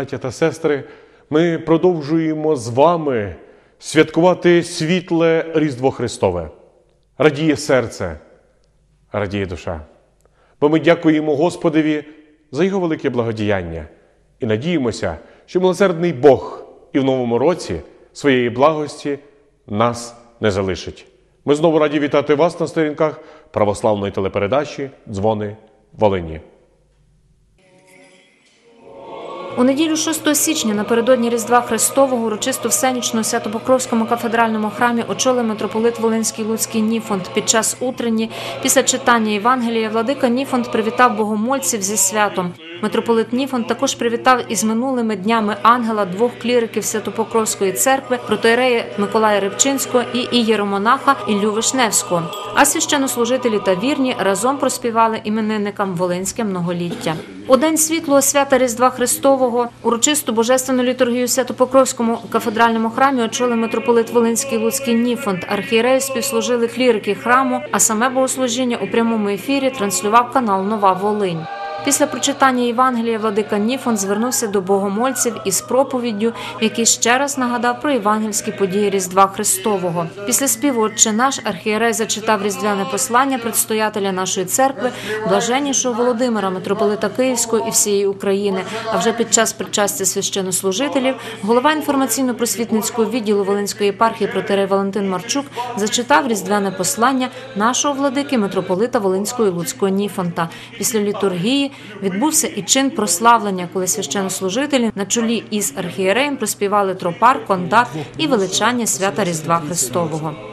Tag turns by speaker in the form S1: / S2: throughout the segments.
S1: Браття та сестри, ми продовжуємо з вами святкувати світле Різдво Христове. Радіє серце, радіє душа. Бо ми дякуємо Господеві за Його велике благодіяння і надіємося, що милосердний Бог і в новому році своєї благості нас не залишить. Ми знову раді вітати вас на сторінках православної телепередачі Дзвони Волині.
S2: У неділю 6 січня напередодні Різдва Христового урочисто всенічно Свято-Покровському кафедральному храмі очолив митрополит Волинський Луцький Ніфонд. Під час утренні, після читання Євангелія, владика Ніфонд привітав богомольців зі святом. Митрополит Ніфонд також привітав із минулими днями ангела двох кліриків Святопокровської церкви, протоірея Миколая Рибчинського і ієромонаха Іллю Вишневського. А священнослужителі та вірні разом проспівали іменинникам Волинське многоліття. У день світлого свята Різдва Христового урочисту божественну літургію Святопокровському кафедральному храмі очолив митрополит Волинський Луцький Ніфонд. Архієреї співслужили клірики храму, а саме богослужіння у прямому ефірі транслював канал Нова Волинь. Після прочитання Євангелія владика Ніфон звернувся до богомольців із проповіддю, в якій ще раз нагадав про євангельські події Різдва Христового. Після співу «Отче наш архієрей зачитав різдвяне послання предстоятеля нашої церкви, блаженнішого Володимира, митрополита Київського і всієї України. А вже під час причастя священнослужителів голова інформаційно-просвітницького відділу Волинської єпархії протерей Валентин Марчук зачитав різдвяне послання нашого владики митрополита Волинського і Луцького Ніфонта. Після літургії відбувся і чин прославлення, коли священнослужителі на чолі із архієреєм проспівали тропар, конда і величання свята Різдва Христового.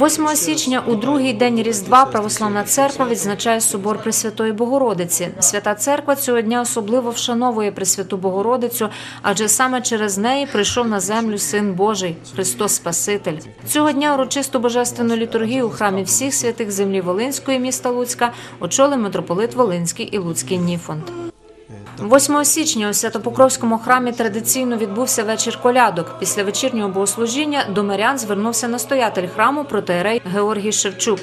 S2: 8 січня у другий день Різдва Православна церква відзначає собор Пресвятої Богородиці. Свята церква цього дня особливо вшановує Пресвяту Богородицю, адже саме через неї прийшов на землю Син Божий, Христос Спаситель. Цього дня урочисту божественну літургію у храмі всіх святих землі Волинської міста Луцька очолив митрополит Волинський і Луцький Ніфонд. 8 січня у Святопокровському храмі традиційно відбувся вечір колядок. Після вечірнього богослужіння до мирян звернувся настоятель храму протеерей Георгій Шевчук.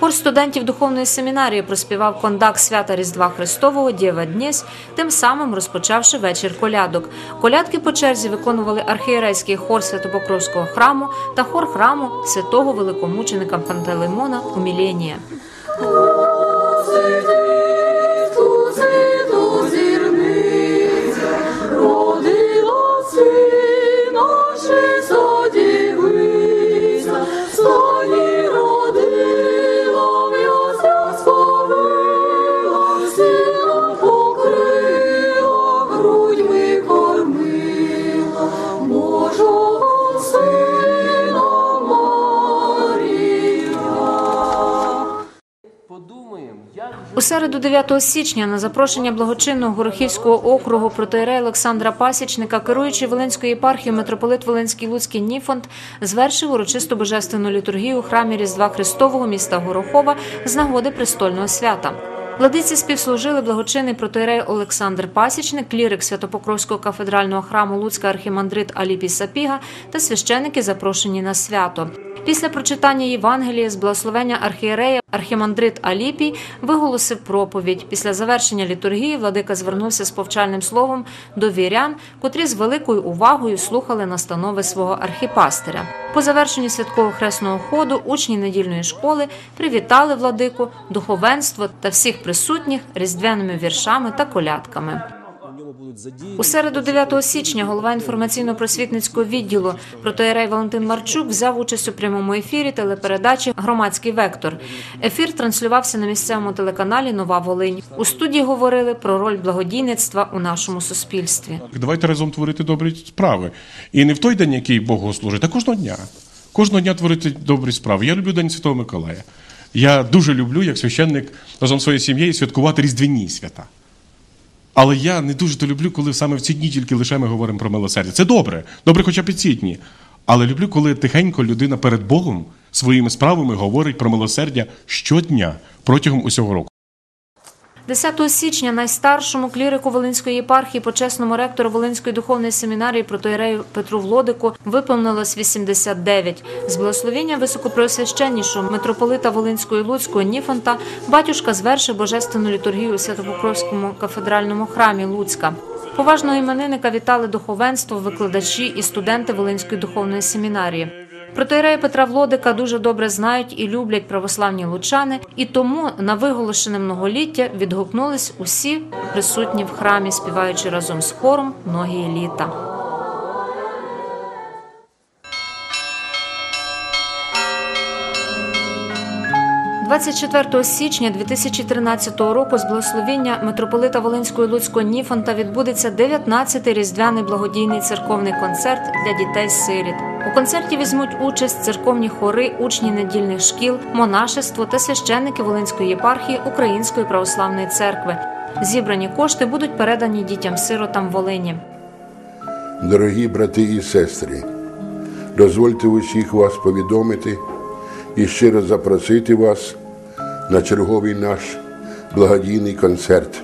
S2: Хор студентів духовної семінарії проспівав кондак свята Різдва Христового Дєва Днєсь, тим самим розпочавши вечір колядок. Колядки по черзі виконували архієрейський хор Святопокровського храму та хор храму святого великомученика Пантелеймона Уміленія. У середу 9 січня на запрошення благочинного Горохівського округу протоєрея Олександра Пасічника, керуючий Волинською єпархією митрополит Волинський Луцький Ніфонд, звершив урочисту божественну літургію у храмі Різдва Христового міста Горохова з нагоди престольного свята. Владиці співслужили благочинний протоірей Олександр Пасічник, клірик Святопокровського кафедрального храму Луцька архімандрит Аліпій Сапіга та священики, запрошені на свято. Після прочитання Євангелія з благословення архієрея архімандрит Аліпій виголосив проповідь. Після завершення літургії владика звернувся з повчальним словом до вірян, котрі з великою увагою слухали настанови свого архіпастиря. По завершенні святкового хресного ходу учні недільної школи привітали владику, духовенство та всіх присутніх різдвяними віршами та колядками.
S3: у
S2: середу 9 січня голова інформаційно-просвітницького відділу протоєрей Валентин Марчук взяв участь у прямому ефірі телепередачі Громадський вектор. Ефір транслювався на місцевому телеканалі Нова Волинь. У студії говорили про роль благодійництва у нашому суспільстві.
S1: Давайте разом творити добрі справи. І не в той день, який Богу служить, а кожного дня. Кожного дня творити добрі справи. Я люблю День Святого Миколая. Я дуже люблю, як священник разом зі своєю сім'єю святкувати різдвяні свята. Але я не дуже то люблю, коли саме в ці дні тільки лише ми говоримо про милосердя. Це добре, добре, хоча б і ці дні. Але люблю, коли тихенько людина перед Богом своїми справами говорить про милосердя щодня протягом усього року.
S2: 10 січня найстаршому клірику Волинської єпархії, почесному ректору Волинської духовної семінарії протоірею Петру Влодику виповнилось 89. З благословення високопреосвященнішого митрополита Волинської Луцького Ніфонта батюшка звершив божественну літургію у Святопокровському кафедральному храмі Луцька. Поважного іменинника вітали духовенство, викладачі і студенти Волинської духовної семінарії. Протоірея Петра Влодика дуже добре знають і люблять православні лучани, і тому на виголошене многоліття відгукнулись усі присутні в храмі, співаючи разом з хором многії літа. – 24 січня 2013 року з благословіння митрополита Волинського і Луцького Ніфонта відбудеться 19-й різдвяний благодійний церковний концерт для дітей-сиріт. У концерті візьмуть участь церковні хори, учні недільних шкіл, монашество та священники Волинської єпархії Української православної церкви. Зібрані кошти будуть передані дітям-сиротам Волині.
S4: Дорогі брати і сестри, дозвольте усіх вас повідомити і щиро запросити вас на черговий наш благодійний концерт.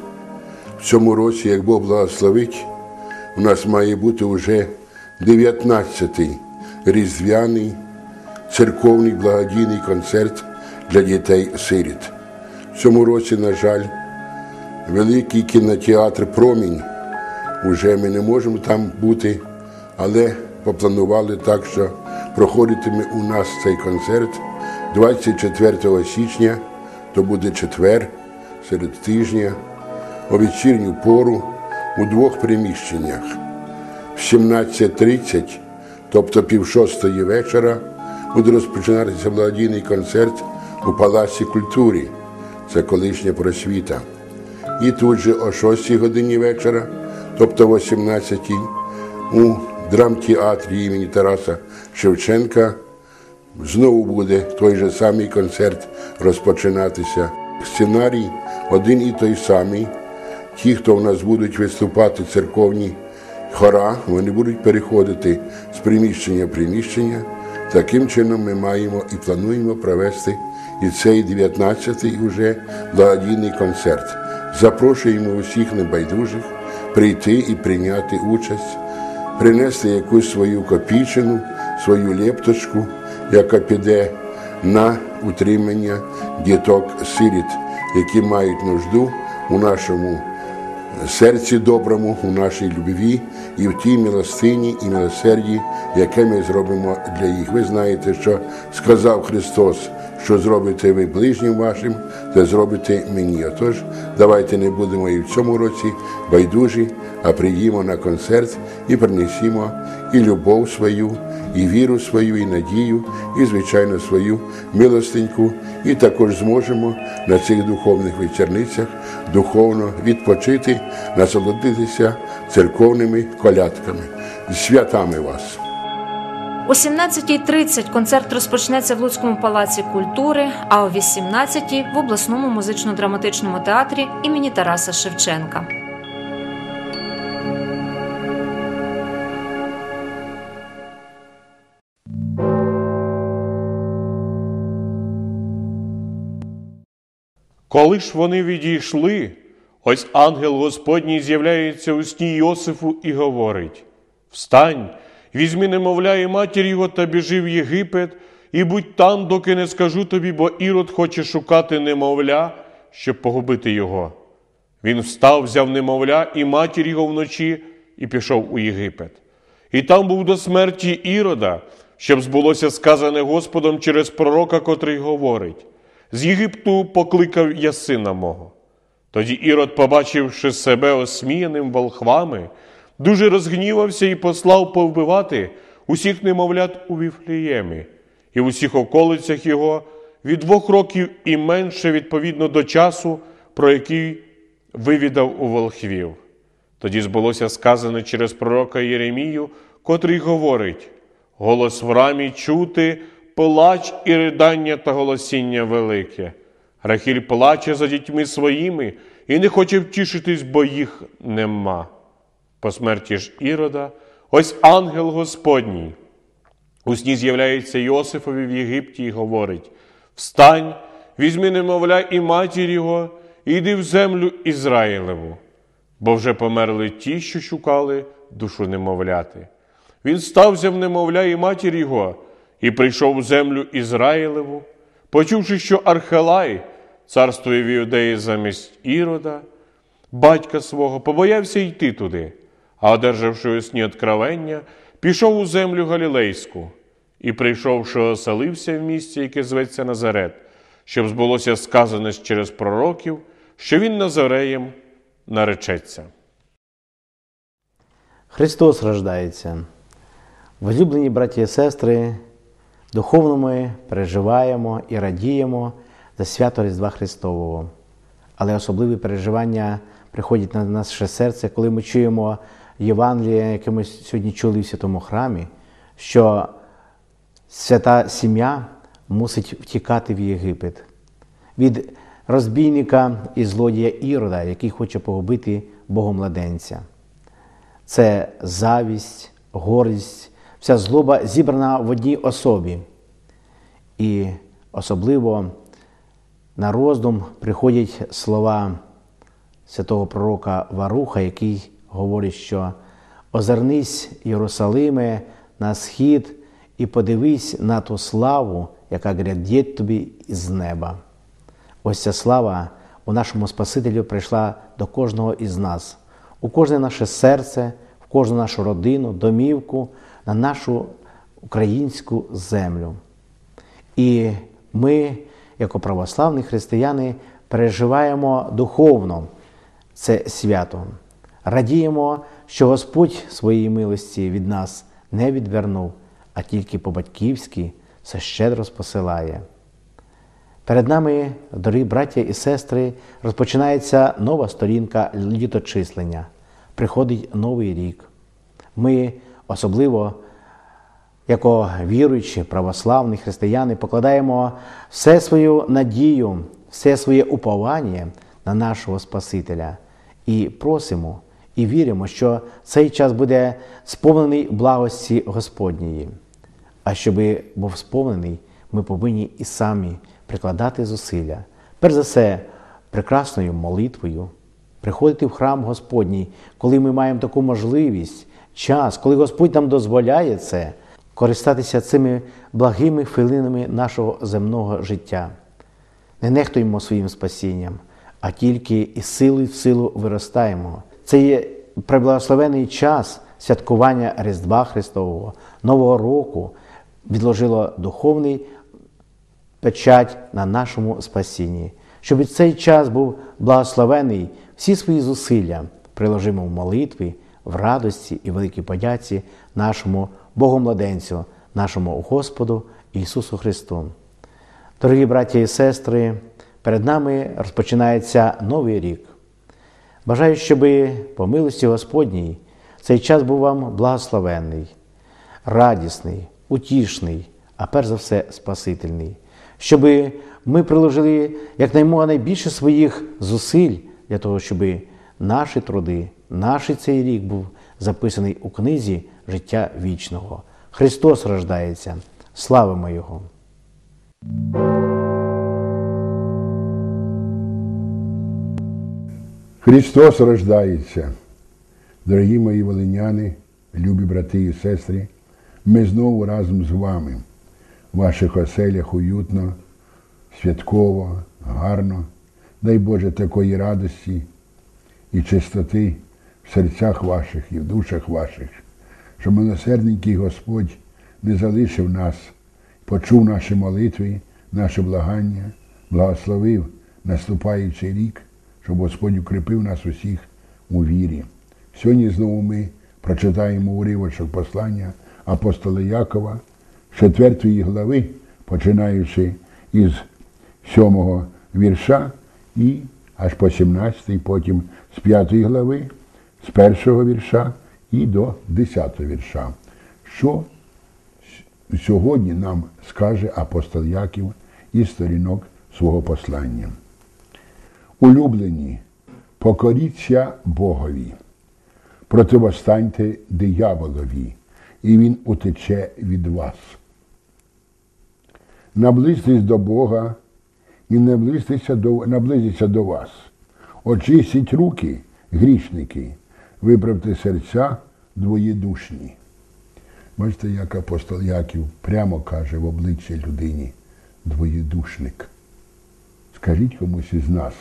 S4: В цьому році, як Бог благословить, у нас має бути вже 19-й різдвяний церковний благодійний концерт для дітей-сиріт. В цьому році, на жаль, великий кінотеатр Промінь Уже ми не можемо там бути, але попланували так, що проходитиме у нас цей концерт 24 січня, то буде четвер серед тижня, о вечірню пору у двох приміщеннях. В 17.30, тобто пів шостої вечора, буде розпочинатися благодійний концерт у Палаці культури. Це колишня просвіта. І тут же о 6 годині вечора, тобто о 18 у драмтеатрі імені Тараса Шевченка знову буде той же самий концерт розпочинатися. Сценарій один і той самий. Ті, хто в нас будуть виступати церковні хора, вони будуть переходити з приміщення в приміщення. Таким чином ми маємо і плануємо провести і цей 19-й уже благодійний концерт. Запрошуємо усіх небайдужих прийти і прийняти участь, принести якусь свою копійчину, свою лепточку, яка піде на утримання діток-сиріт, які мають нужду у нашому серці доброму, у нашій любві і в тій милостині і милосерді, яке ми зробимо для їх. Ви знаєте, що сказав Христос, що зробите ви ближнім вашим, це зробите мені. Отож, давайте не будемо і в цьому році байдужі, а приїмо на концерт і принесімо і любов свою, і віру свою, і надію, і, звичайно, свою милостеньку, і також зможемо на цих духовних вечорницях духовно відпочити, насолодитися церковними колядками. Святами вас!
S2: О 17.30 концерт розпочнеться в Луцькому палаці культури, а о 18.00 в обласному музично-драматичному театрі імені Тараса Шевченка.
S1: Коли ж вони відійшли, ось ангел Господній з'являється у сні Йосифу і говорить: Встань, візьми немовля і матір його та біжи в Єгипет, і будь там, доки не скажу тобі, бо Ірод хоче шукати немовля, щоб погубити його. Він встав, взяв немовля і матір його вночі і пішов у Єгипет. І там був до смерті Ірода, щоб збулося сказане Господом через пророка, котрий говорить: з Єгипту покликав я сина мого. Тоді Ірод, побачивши себе осміяним волхвами, дуже розгнівався і послав повбивати усіх немовлят у Віфліємі і в усіх околицях його від двох років і менше відповідно до часу, про який вивідав у волхвів. Тоді збулося сказане через пророка Єремію, котрий говорить: голос в рамі чути, плач і ридання та голосіння велике. Рахіль плаче за дітьми своїми і не хоче втішитись, бо їх нема. По смерті ж Ірода, ось ангел Господній. У сні з'являється Йосифові в Єгипті і говорить: Встань, візьми немовля і матір його, і йди в землю Ізраїлеву, бо вже померли ті, що шукали душу немовляти. Він став взяв немовля і матір його, і прийшов у землю Ізраїлеву, почувши, що Архелай царствує в Іудеї замість Ірода, батька свого, побоявся йти туди, а, одержавши у сні откровення, пішов у землю Галілейську і, прийшовши, оселився в місті, яке зветься Назарет, щоб збулося сказане через пророків, що він Назареєм наречеться.
S5: Христос рождається. Возлюблені браті і сестри, духовно ми переживаємо і радіємо за свято Різдва Христового. Але особливі переживання приходять на наше серце, коли ми чуємо Євангеліє, яке ми сьогодні чули в святому храмі, що свята сім'я мусить втікати в Єгипет від розбійника і злодія Ірода, який хоче погубити Богомладенця. Це завість, гордість, вся злоба зібрана в одній особі. І особливо на роздум приходять слова святого пророка Варуха, який говорить, що озирнись, Єрусалиме, на схід і подивись на ту славу, яка грядеть тобі із неба. Ось ця слава у нашому Спасителю прийшла до кожного із нас, у кожне наше серце, в кожну нашу родину, домівку, на нашу українську землю. І ми, як православні християни, переживаємо духовно це свято. Радіємо, що Господь своєї милості від нас не відвернув, а тільки по-батьківськи все щедро спосилає. Перед нами, дорогі браття і сестри, розпочинається нова сторінка літочислення. Приходить новий рік. Ми особливо, як віруючі, православні християни, покладаємо все свою надію, все своє уповання на нашого Спасителя і просимо і віримо, що цей час буде сповнений благості Господньої. А щоб був сповнений, ми повинні і самі прикладати зусилля. Перш за все, прекрасною молитвою, приходити в храм Господній, коли ми маємо таку можливість, час, коли Господь нам дозволяє це, користатися цими благими хвилинами нашого земного життя. Не нехтуємо своїм спасінням, а тільки із сили в силу виростаємо. Це є преблагословений час святкування Різдва Христового, Нового року відложило духовний печать на нашому спасінні, щоб цей час був благословений, всі свої зусилля приложимо в молитві, в радості і великій подяці нашому Богомладенцю, нашому Господу Ісусу Христу. Дорогі браті і сестри, перед нами розпочинається новий рік. Бажаю, щоб по милості Господній цей час був вам благословенний, радісний, утішний, а перш за все спасительний, щоб ми приложили якнаймога найбільше своїх зусиль для того, щоб наші труди, наш цей рік був записаний у книзі життя вічного. Христос рождається, славимо Його!
S4: Христос рождається. Дорогі мої волиняни, любі брати і сестри, ми знову разом з вами в ваших оселях уютно, святково, гарно. Дай Боже такої радості і чистоти в серцях ваших і в душах ваших, щоб милосердненький Господь не залишив нас, почув наші молитви, наше благання, благословив наступаючий рік щоб Господь укріпив нас усіх у вірі. Сьогодні знову ми прочитаємо уривочок послання апостола Якова, 4 глави, починаючи із 7 вірша і аж по 17, потім з 5 глави, з першого вірша і до 10 вірша. Що сьогодні нам скаже апостол Яків із сторінок свого послання. Улюблені, покоріться Богові, противостаньте дияволові, і він утече від вас. Наблизьтесь до Бога і наблизьтеся до, наблизиться до вас. Очистіть руки, грішники, виправте серця двоєдушні. Бачите, як апостол Яків прямо каже в обличчя людині двоєдушник. Скажіть комусь із нас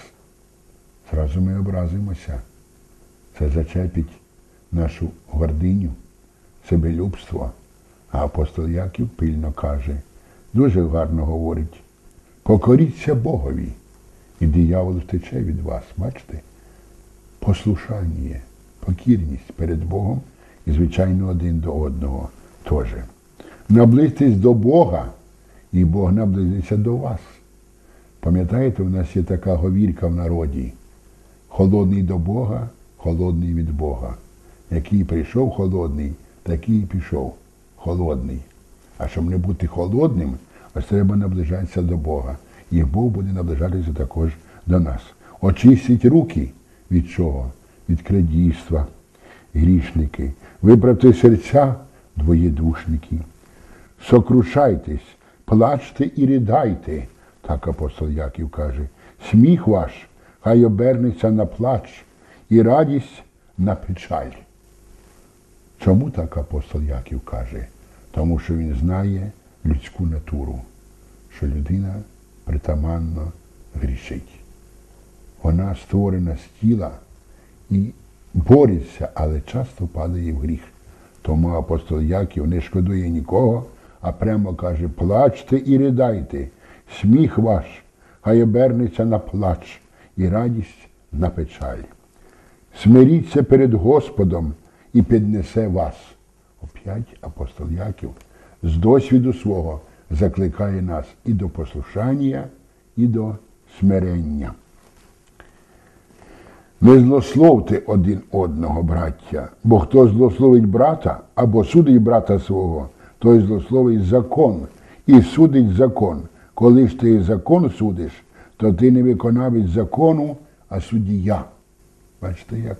S4: зразу ми образимося. Це зачепить нашу гординю, себелюбство. А апостол Яків пильно каже, дуже гарно говорить, покоріться Богові, і диявол втече від вас. Бачите? Послушання, покірність перед Богом і, звичайно, один до одного теж. Наблизьтесь до Бога, і Бог наблизиться до вас. Пам'ятаєте, у нас є така говірка в народі. Холодний до Бога, холодний від Бога. Який прийшов холодний, такий і пішов холодний. А щоб не бути холодним, ось треба наближатися до Бога. І Бог буде наближатися також до нас. Очистіть руки від чого? Від крадійства, грішники. Виправте серця двоєдушники. Сокрушайтесь, плачте і ридайте, так апостол Яків каже. Сміх ваш хай обернеться на плач і радість на печаль. Чому так апостол Яків каже? Тому що він знає людську натуру, що людина притаманно грішить. Вона створена з тіла і бореться, але часто падає в гріх. Тому апостол Яків не шкодує нікого, а прямо каже, плачте і ридайте, сміх ваш, хай обернеться на плач і радість на печаль. Смиріться перед Господом і піднесе вас. Оп'ять апостол Яків з досвіду свого закликає нас і до послушання, і до смирення. Не злословте один одного, браття, бо хто злословить брата або судить брата свого, той злословить закон і судить закон. Коли ж ти закон судиш, то ти не виконавець закону, а суддя. Бачите як?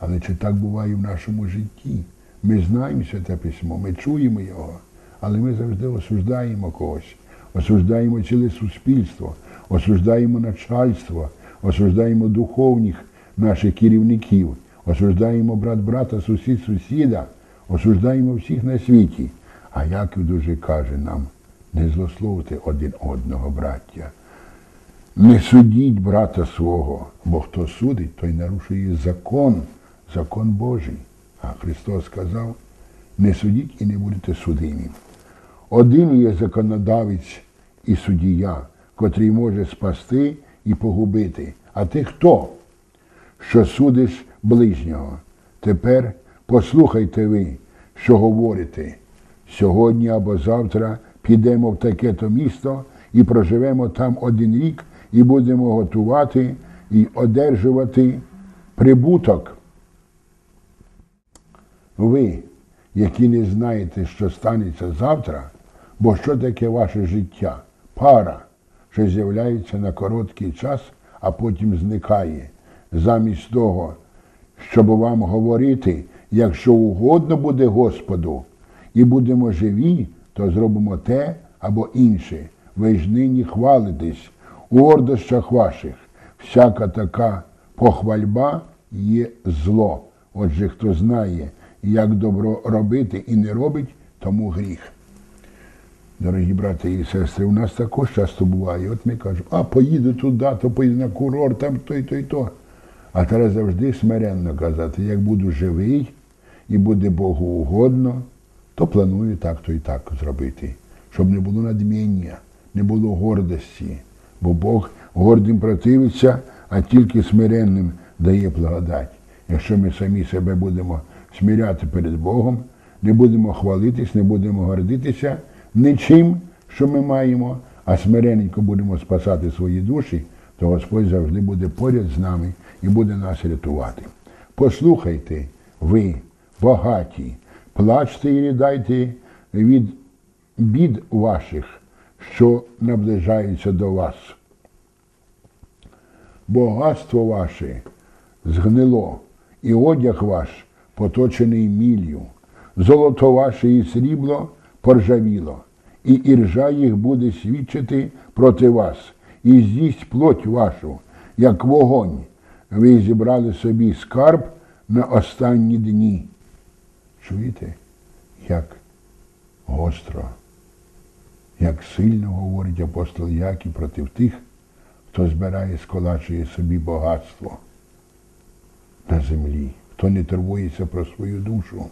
S4: Але чи так буває в нашому житті? Ми знаємо святе письмо, ми чуємо його, але ми завжди осуждаємо когось, осуждаємо ціле суспільство, осуждаємо начальство, осуждаємо духовних наших керівників, осуждаємо брат брата, сусід сусіда, осуждаємо всіх на світі. А Яків дуже каже нам, не злословте один одного, браття. Не судіть брата свого, бо хто судить, той нарушує закон, закон Божий. А Христос сказав, не судіть і не будете судимі. Один є законодавець і суддя, котрий може спасти і погубити. А ти хто? Що судиш ближнього? Тепер послухайте ви, що говорите. Сьогодні або завтра підемо в таке-то місто і проживемо там один рік і будемо готувати і одержувати прибуток. Ви, які не знаєте, що станеться завтра, бо що таке ваше життя? Пара, що з'являється на короткий час, а потім зникає. Замість того, щоб вам говорити, якщо угодно буде Господу, і будемо живі, то зробимо те або інше. Ви ж нині хвалитесь у гордощах ваших. Всяка така похвальба є зло. Отже, хто знає, як добро робити і не робить, тому гріх. Дорогі брати і сестри, у нас також часто буває. От ми кажемо, а поїду туди, то поїду на курорт, там то і то і то. А треба завжди смиренно казати, як буду живий і буде Богу угодно, то планую так, то і так зробити. Щоб не було надміння, не було гордості. Бо Бог гордим противиться, а тільки смиренним дає благодать. Якщо ми самі себе будемо сміряти перед Богом, не будемо хвалитись, не будемо гордитися нічим, що ми маємо, а смирененько будемо спасати свої душі, то Господь завжди буде поряд з нами і буде нас рятувати. Послухайте, ви, багаті, плачте і рідайте від бід ваших, що наближаються до вас. Багатство ваше згнило, і одяг ваш поточений міллю, золото ваше і срібло поржавіло, і іржа їх буде свідчити проти вас, і з'їсть плоть вашу, як вогонь. Ви зібрали собі скарб на останні дні. Чуєте, як гостро, як сильно говорить апостол Яків проти тих, хто збирає, сколачує собі багатство на землі, хто не турбується про свою душу,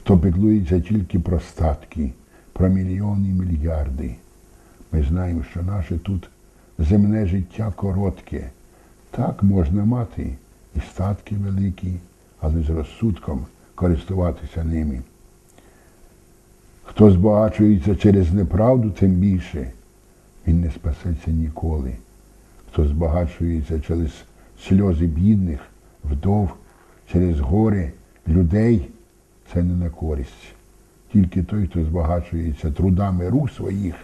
S4: хто піклується тільки про статки, про мільйони і мільярди. Ми знаємо, що наше тут земне життя коротке. Так можна мати і статки великі, але з розсудком користуватися ними. Хто збагачується через неправду, тим більше він не спасеться ніколи. Хто збагачується через сльози бідних, вдов, через горе людей, це не на користь. Тільки той, хто збагачується трудами рук своїх,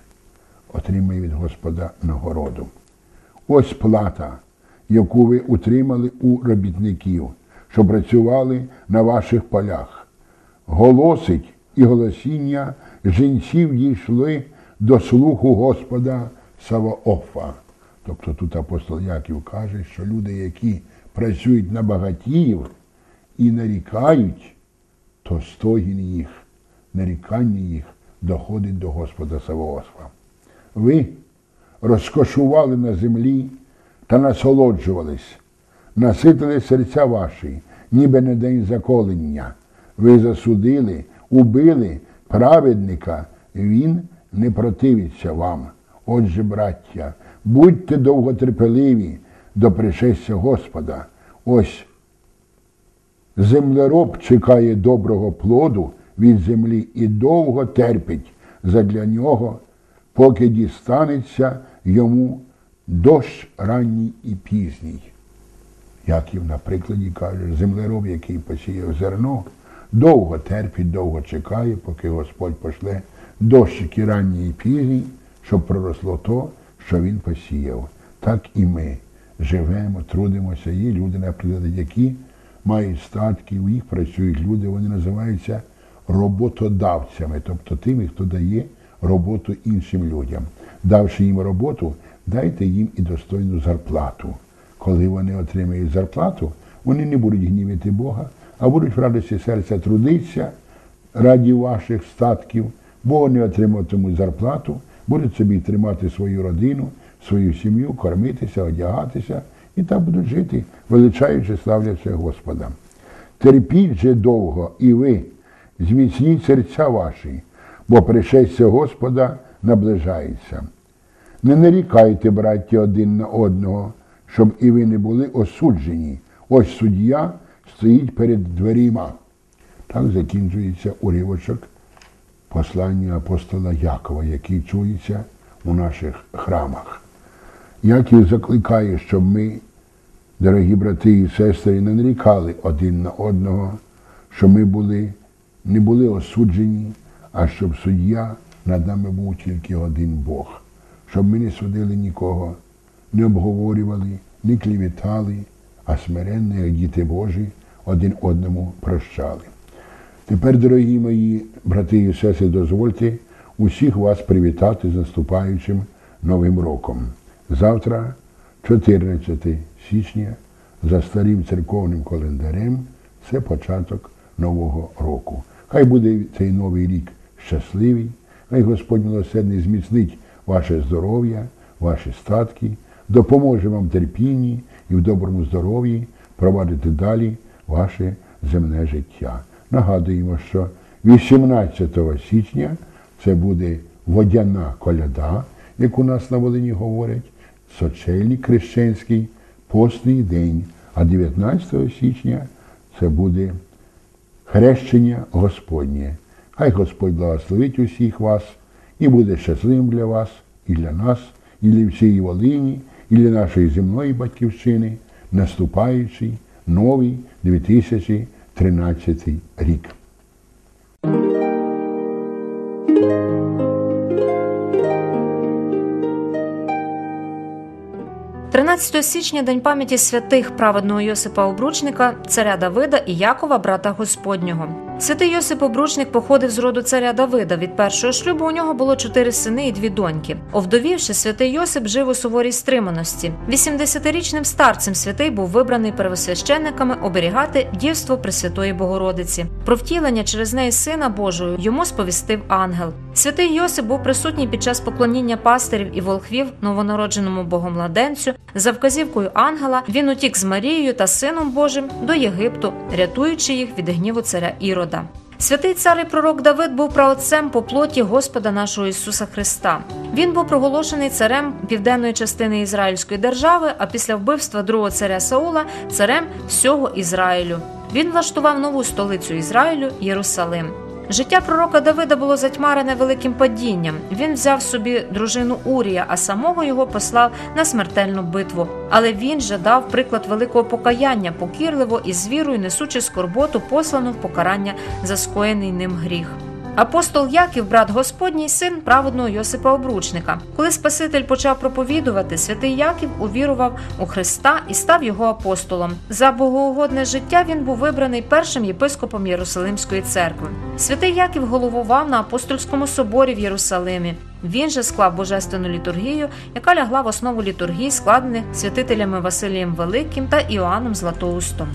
S4: отримає від Господа нагороду. Ось плата, яку ви утримали у робітників, що працювали на ваших полях. Голосить і голосіння жінців дійшли до слуху Господа Саваофа. Тобто тут апостол Яків каже, що люди, які працюють на багатіїв і нарікають, то стогін їх, нарікання їх доходить до Господа Саваофа. Ви розкошували на землі та насолоджувались, наситили серця ваші, ніби на день заколення. Ви засудили, убили праведника, він не противиться вам. Отже, браття, будьте довготерпеливі до пришестя Господа. Ось землероб чекає доброго плоду від землі і довго терпить задля нього, поки дістанеться йому дощ ранній і пізній. Яків на прикладі каже, землероб, який посіяв зерно, довго терпить, довго чекає, поки Господь пошле дощики ранній і пізній, щоб проросло то, що він посіяв. Так і ми живемо, трудимося. Є люди, наприклад, які мають статки, у їх працюють люди, вони називаються роботодавцями, тобто тими, хто дає роботу іншим людям. Давши їм роботу, дайте їм і достойну зарплату. Коли вони отримають зарплату, вони не будуть гнівити Бога, а будуть в радості серця трудитися раді ваших статків, бо вони отриматимуть зарплату, будуть собі тримати свою родину, свою сім'ю, кормитися, одягатися і так будуть жити, величаючи, славлячи Господа. Терпіть же довго, і ви, зміцніть серця ваші, бо пришестя Господа наближається. Не нарікайте, браття, один на одного, щоб і ви не були осуджені. Ось суддя стоїть перед дверима. Так закінчується уривочок послання апостола Якова, який чується у наших храмах. Яків закликає, щоб ми, дорогі брати і сестри, не нарікали один на одного, щоб ми були, не були осуджені, а щоб суддя над нами був тільки один Бог, щоб ми не судили нікого, не обговорювали, не клівітали, а смиренно, як діти Божі, один одному прощали. Тепер, дорогі мої брати і сестри, дозвольте усіх вас привітати з наступаючим Новим роком. Завтра, 14 січня, за старим церковним календарем, це початок Нового року. Хай буде цей новий рік щасливий, хай Господь милосердний зміцнить ваше здоров'я, ваші статки, допоможе вам терпінні і в доброму здоров'ї провадити далі ваше земне життя. Нагадуємо, що 18 січня це буде водяна коляда, як у нас на Волині говорять, сочельник хрещенський постний день, а 19 січня це буде хрещення Господнє. Хай Господь благословить усіх вас і буде щасливим для вас, і для нас, і для всієї Волині, і для нашої земної батьківщини, наступаючий новий 2013 рік.
S2: 13 січня день пам'яті святих праведного Йосипа Обручника, царя Давида і Якова, брата Господнього. Святий Йосип Обручник походив з роду царя Давида. Від першого шлюбу у нього було чотири сини і дві доньки. Овдовівши, святий Йосип жив у суворій стриманості. 80-річним старцем святий був вибраний первосвященниками оберігати дівство Пресвятої Богородиці. Про втілення через неї сина Божого йому сповістив ангел. Святий Йосип був присутній під час поклоніння пастирів і волхвів новонародженому богомладенцю. За вказівкою ангела він утік з Марією та сином Божим до Єгипту, рятуючи їх від гніву царя Ірода. Святий цар і пророк Давид був праотцем по плоті Господа нашого Ісуса Христа. Він був проголошений царем південної частини Ізраїльської держави, а після вбивства другого царя Саула царем всього Ізраїлю. Він влаштував нову столицю Ізраїлю Єрусалим. Життя пророка Давида було затьмарене великим падінням. Він взяв собі дружину Урія, а самого його послав на смертельну битву. Але він же дав приклад великого покаяння, покірливо і з вірою несучи скорботу, послану в покарання за скоєний ним гріх. Апостол Яків, брат Господній, син праведного Йосипа Обручника. Коли Спаситель почав проповідувати, святий Яків увірував у Христа і став його апостолом. За богоугодне життя він був вибраний першим єпископом Єрусалимської церкви. Святий Яків головував на апостольському соборі в Єрусалимі. Він же склав божественну літургію, яка лягла в основу літургії, складених святителями Василієм Великим та Іоанном Златоустом.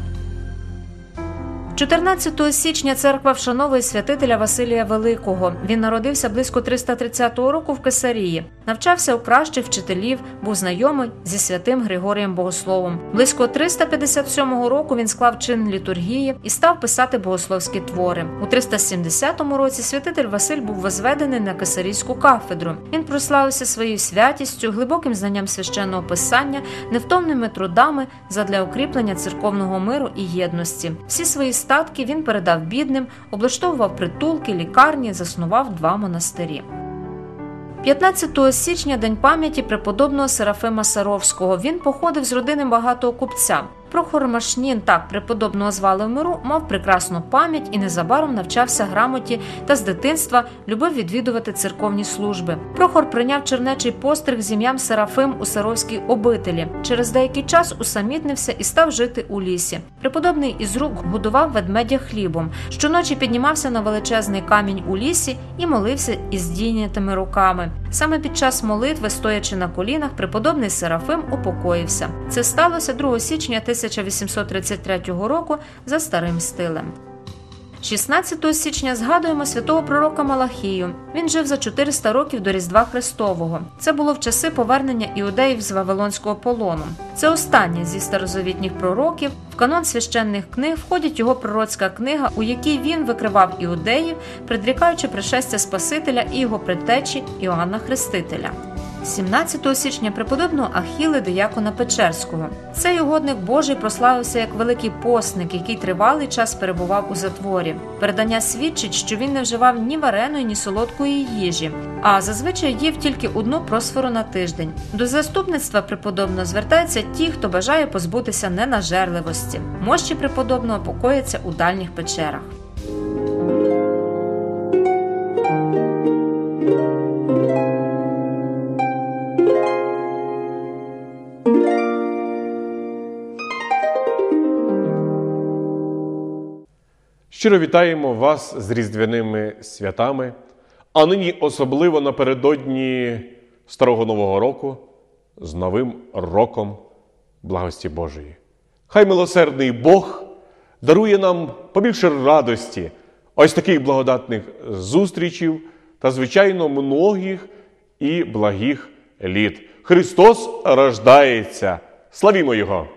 S2: 14 січня церква вшановує святителя Василія Великого. Він народився близько 330 року в Кесарії. Навчався у кращих вчителів, був знайомий зі святим Григорієм Богословом. Близько 357 року він склав чин літургії і став писати богословські твори. У 370 році святитель Василь був возведений на Кесарійську кафедру. Він прославився своєю святістю, глибоким знанням священного писання, невтомними трудами задля укріплення церковного миру і єдності. Всі свої статки він передав бідним, облаштовував притулки, лікарні, заснував два монастирі. 15 січня день пам'яті преподобного Серафима Саровського. Він походив з родини багатого купця. Прохор Машнін, так преподобного звали в миру, мав прекрасну пам'ять і незабаром навчався грамоті та з дитинства любив відвідувати церковні служби. Прохор прийняв чернечий постриг з ім'ям Серафим у Саровській обителі. Через деякий час усамітнився і став жити у лісі. Преподобний із рук годував ведмедя хлібом. Щоночі піднімався на величезний камінь у лісі і молився із здійнятими руками. Саме під час молитви, стоячи на колінах, преподобний Серафим упокоївся. Це сталося 2 січня 1833 року за старим стилем. 16 січня згадуємо святого пророка Малахію. Він жив за 400 років до Різдва Христового. Це було в часи повернення іудеїв з Вавилонського полону. Це останнє зі старозавітніх пророків. В канон священних книг входить його пророцька книга, у якій він викривав іудеїв, предрікаючи пришестя Спасителя і його предтечі Іоанна Хрестителя. 17 січня преподобного Ахіли Диякона Печерського. Цей угодник Божий прославився як великий посник, який тривалий час перебував у затворі. Передання свідчить, що він не вживав ні вареної, ні солодкої їжі, а зазвичай їв тільки одну просфору на тиждень. До заступництва преподобного звертаються ті, хто бажає позбутися ненажерливості. Мощі преподобного покояться у дальніх печерах.
S1: Щиро вітаємо вас з різдвяними святами, а нині особливо напередодні Старого Нового року з Новим роком благості Божої. Хай милосердний Бог дарує нам побільше радості, ось таких благодатних зустрічів та, звичайно, многих і благих літ. Христос рождається. Славімо Його!